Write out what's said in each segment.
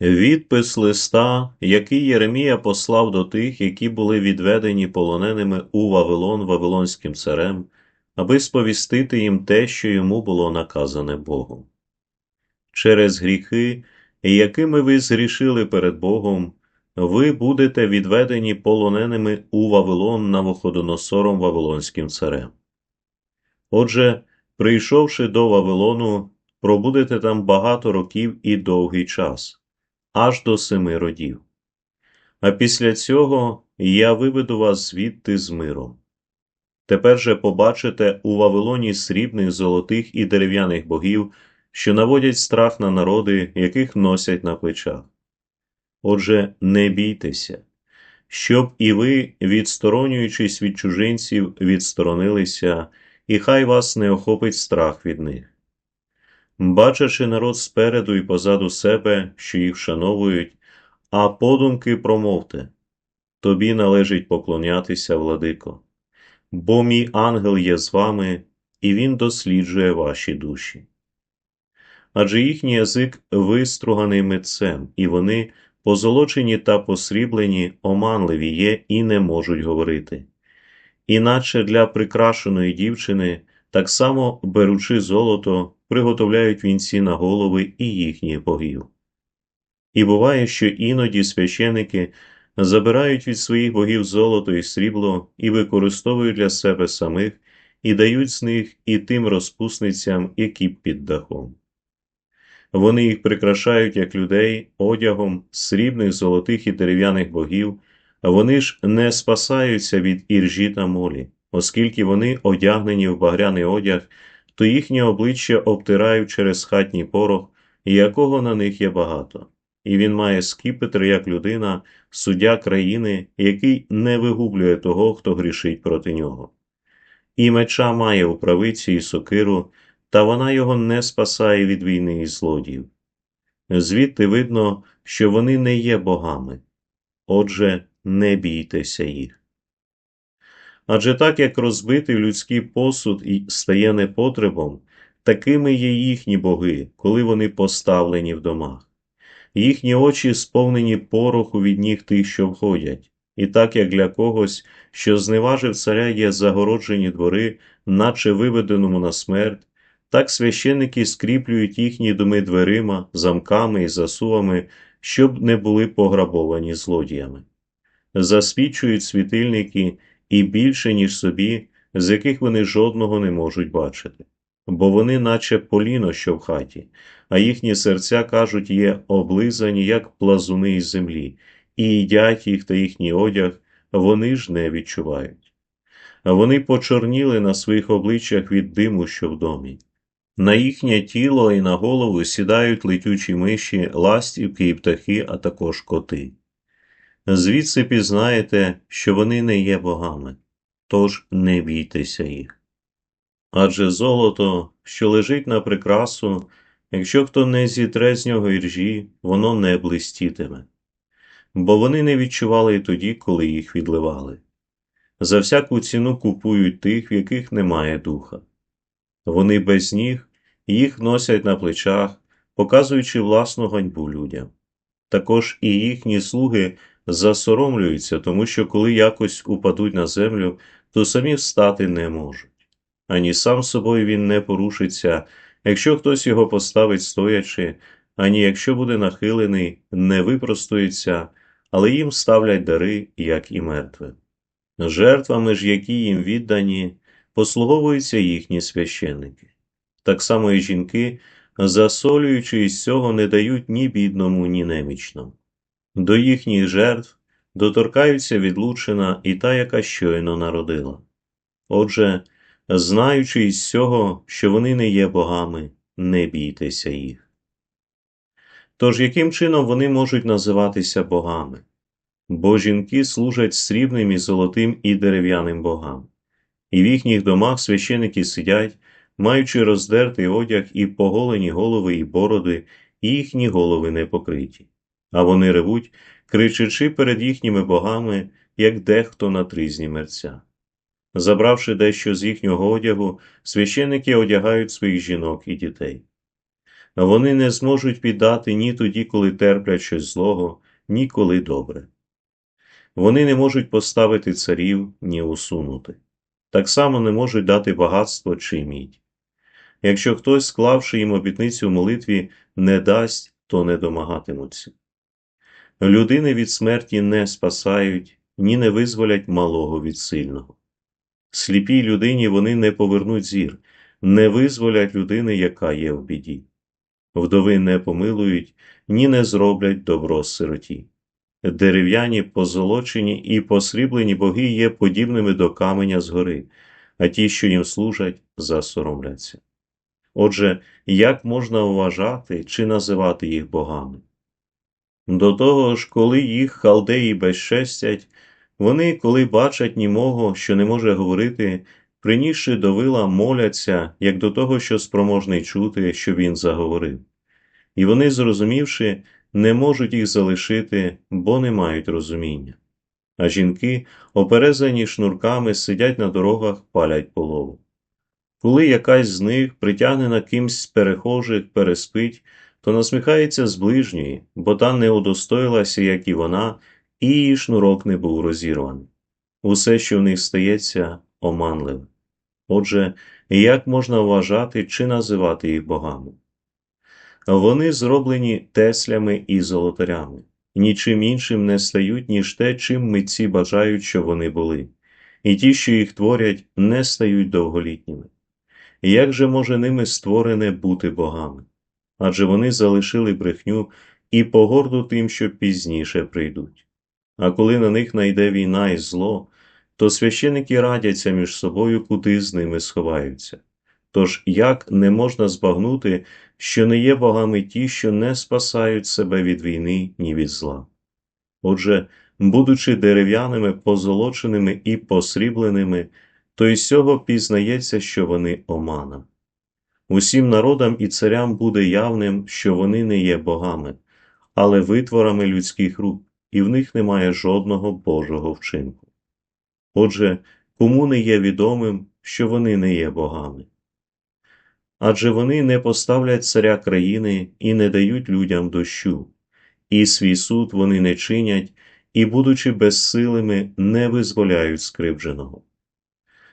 Відпис листа, який Єремія послав до тих, які були відведені полоненими у Вавилон Вавилонським царем, аби сповістити їм те, що йому було наказане Богом. Через гріхи, якими ви згрішили перед Богом, ви будете відведені полоненими у Вавилон Навуходоносором Вавилонським царем. Отже, прийшовши до Вавилону, пробудете там багато років і довгий час аж до семи родів. А після цього я виведу вас звідти з миром. Тепер же побачите у Вавилоні срібних, золотих і дерев'яних богів, що наводять страх на народи, яких носять на плечах. Отже, не бійтеся, щоб і ви, відсторонюючись від чужинців, відсторонилися, і хай вас не охопить страх від них. Бачачи народ спереду і позаду себе, що їх вшановують, а подумки промовте Тобі належить поклонятися, владико, бо мій ангел є з вами, і він досліджує ваші душі. Адже їхній язик виструганий митцем, і вони, позолочені та посріблені, оманливі є і не можуть говорити. Іначе для прикрашеної дівчини, так само беручи золото, приготовляють вінці на голови і їхніх богів. І буває, що іноді священики забирають від своїх богів золото і срібло і використовують для себе самих і дають з них і тим розпусницям, які під дахом. Вони їх прикрашають як людей одягом срібних, золотих і дерев'яних богів, вони ж не спасаються від іржі та молі, оскільки вони одягнені в багряний одяг то їхнє обличчя обтирають через хатній порох, якого на них є багато, і він має скіпетр як людина, суддя країни, який не вигублює того, хто грішить проти нього. І меча має у правиці і сокиру, та вона його не спасає від війни і злодіїв. Звідти видно, що вони не є богами. Отже, не бійтеся їх. Адже так як розбитий людський посуд і стає непотребом, такими є їхні боги, коли вони поставлені в домах. Їхні очі сповнені пороху від ніг тих, що входять, і так як для когось, що зневажив царя є загороджені двори, наче виведеному на смерть, так священники скріплюють їхні доми дверима, замками і засувами, щоб не були пограбовані злодіями. Засвідчують світильники і більше, ніж собі, з яких вони жодного не можуть бачити, бо вони, наче поліно, що в хаті, а їхні серця, кажуть, є облизані, як плазуни із землі, і їдять їх та їхній одяг, вони ж не відчувають. Вони почорніли на своїх обличчях від диму, що в домі. На їхнє тіло і на голову сідають летючі миші, ластівки і птахи, а також коти. Звідси пізнаєте, що вони не є богами, тож не бійтеся їх. Адже золото, що лежить на прикрасу, якщо хто не зітре з нього іржі, воно не блистітиме, бо вони не відчували й тоді, коли їх відливали. За всяку ціну купують тих, в яких немає духа. Вони без ніг їх носять на плечах, показуючи власну ганьбу людям. Також і їхні слуги засоромлюються, тому що коли якось упадуть на землю, то самі встати не можуть. Ані сам собою він не порушиться, якщо хтось його поставить стоячи, ані якщо буде нахилений, не випростується, але їм ставлять дари, як і мертвим. Жертвами ж, які їм віддані, послуговуються їхні священники. Так само і жінки, засолюючи із цього, не дають ні бідному, ні немічному. До їхніх жертв доторкаються відлучена і та, яка щойно народила. Отже, знаючи із цього, що вони не є богами, не бійтеся їх. Тож яким чином вони можуть називатися богами? Бо жінки служать срібним і золотим і дерев'яним богам, і в їхніх домах священики сидять, маючи роздертий одяг і поголені голови і бороди, і їхні голови не покриті а вони ревуть, кричачи перед їхніми богами, як дехто на тризні мерця. Забравши дещо з їхнього одягу, священники одягають своїх жінок і дітей. Вони не зможуть піддати ні тоді, коли терплять щось злого, ні коли добре. Вони не можуть поставити царів, ні усунути. Так само не можуть дати багатство чи мідь. Якщо хтось, склавши їм обітницю в молитві, не дасть, то не домагатимуться. Людини від смерті не спасають, ні не визволять малого від сильного. Сліпій людині вони не повернуть зір, не визволять людини, яка є в біді. Вдови не помилують, ні не зроблять добро сироті. Дерев'яні, позолочені і посріблені боги є подібними до каменя згори, а ті, що їм служать, засоромляться. Отже, як можна вважати чи називати їх богами? До того ж, коли їх халдеї безчестять, вони, коли бачать німого, що не може говорити, принісши до вила, моляться, як до того, що спроможний чути, що він заговорив. І вони, зрозумівши, не можуть їх залишити, бо не мають розуміння. А жінки, оперезані шнурками, сидять на дорогах, палять полову. Коли якась з них, притягнена кимсь з перехожих, переспить, то насміхається з ближньої, бо та не удостоїлася, як і вона, і її шнурок не був розірваний. Усе, що в них стається, оманливе. Отже, як можна вважати чи називати їх богами? Вони зроблені теслями і золотарями, нічим іншим не стають, ніж те, чим митці бажають, що вони були, і ті, що їх творять, не стають довголітніми. Як же може ними створене бути богами? Адже вони залишили брехню і погорду тим, що пізніше прийдуть. А коли на них найде війна і зло, то священики радяться між собою, куди з ними сховаються. Тож як не можна збагнути, що не є богами ті, що не спасають себе від війни, ні від зла? Отже, будучи дерев'яними, позолоченими і посрібленими, то й з цього пізнається, що вони омана. Усім народам і царям буде явним, що вони не є богами, але витворами людських рук, і в них немає жодного Божого вчинку. Отже, кому не є відомим, що вони не є богами? Адже вони не поставлять царя країни і не дають людям дощу, і свій суд вони не чинять, і, будучи безсилими, не визволяють скривдженого.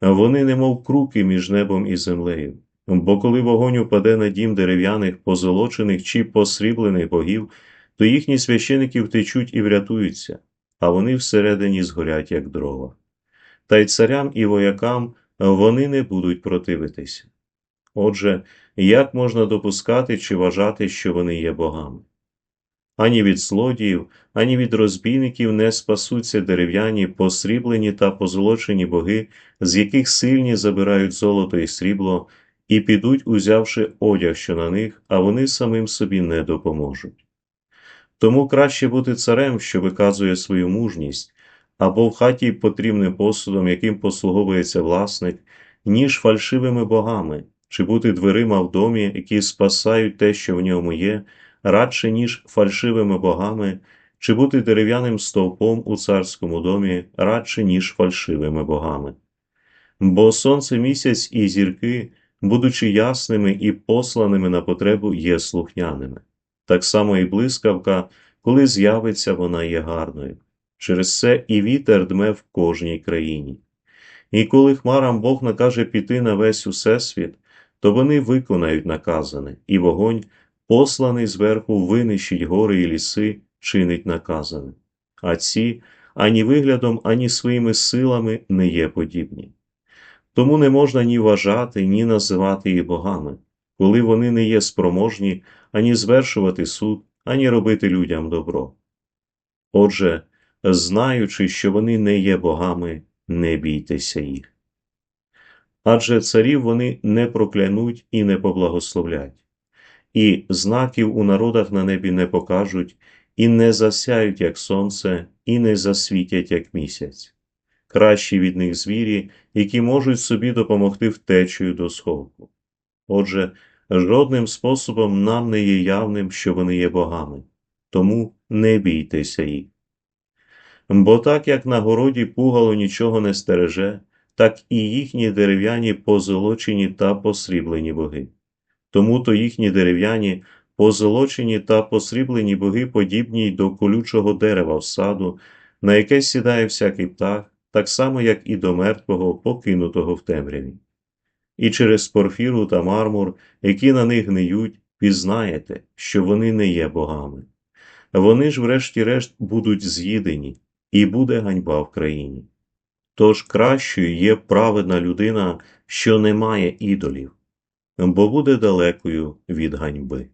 Вони немов круки між небом і землею, бо коли вогонь упаде на дім дерев'яних, позолочених чи посріблених богів, то їхні священики втечуть і врятуються, а вони всередині згорять, як дрова. Та й царям і воякам вони не будуть противитися. Отже, як можна допускати чи вважати, що вони є богами? Ані від злодіїв, ані від розбійників не спасуться дерев'яні, посріблені та позолочені боги, з яких сильні забирають золото і срібло, і підуть, узявши одяг, що на них, а вони самим собі не допоможуть. Тому краще бути царем, що виказує свою мужність, або в хаті потрібним посудом, яким послуговується власник, ніж фальшивими богами, чи бути дверима в домі, які спасають те, що в ньому є, радше, ніж фальшивими богами, чи бути дерев'яним стовпом у царському домі, радше, ніж фальшивими богами. Бо сонце місяць і зірки, будучи ясними і посланими на потребу, є слухняними. Так само і блискавка, коли з'явиться, вона є гарною. Через це і вітер дме в кожній країні. І коли хмарам Бог накаже піти на весь усесвіт, то вони виконають наказане, і вогонь, посланий зверху, винищить гори і ліси, чинить наказане. А ці ані виглядом, ані своїми силами не є подібні. Тому не можна ні вважати, ні називати їх богами, коли вони не є спроможні ані звершувати суд, ані робити людям добро. Отже, знаючи, що вони не є богами, не бійтеся їх. Адже царів вони не проклянуть і не поблагословлять, і знаків у народах на небі не покажуть, і не засяють, як сонце, і не засвітять, як місяць. Кращі від них звірі, які можуть собі допомогти втечею до сховку. Отже, жодним способом нам не є явним, що вони є богами, тому не бійтеся їх. Бо так як на городі пугало нічого не стереже, так і їхні дерев'яні позолочені та посріблені боги. тому то їхні дерев'яні, позолочені та посріблені боги подібні й до колючого дерева в саду, на яке сідає всякий птах, так само, як і до мертвого, покинутого в темряві. І через порфіру та мармур, які на них гниють, пізнаєте, що вони не є богами. Вони ж, врешті-решт, будуть з'їдені, і буде ганьба в країні. Тож кращою є праведна людина, що не має ідолів, бо буде далекою від ганьби.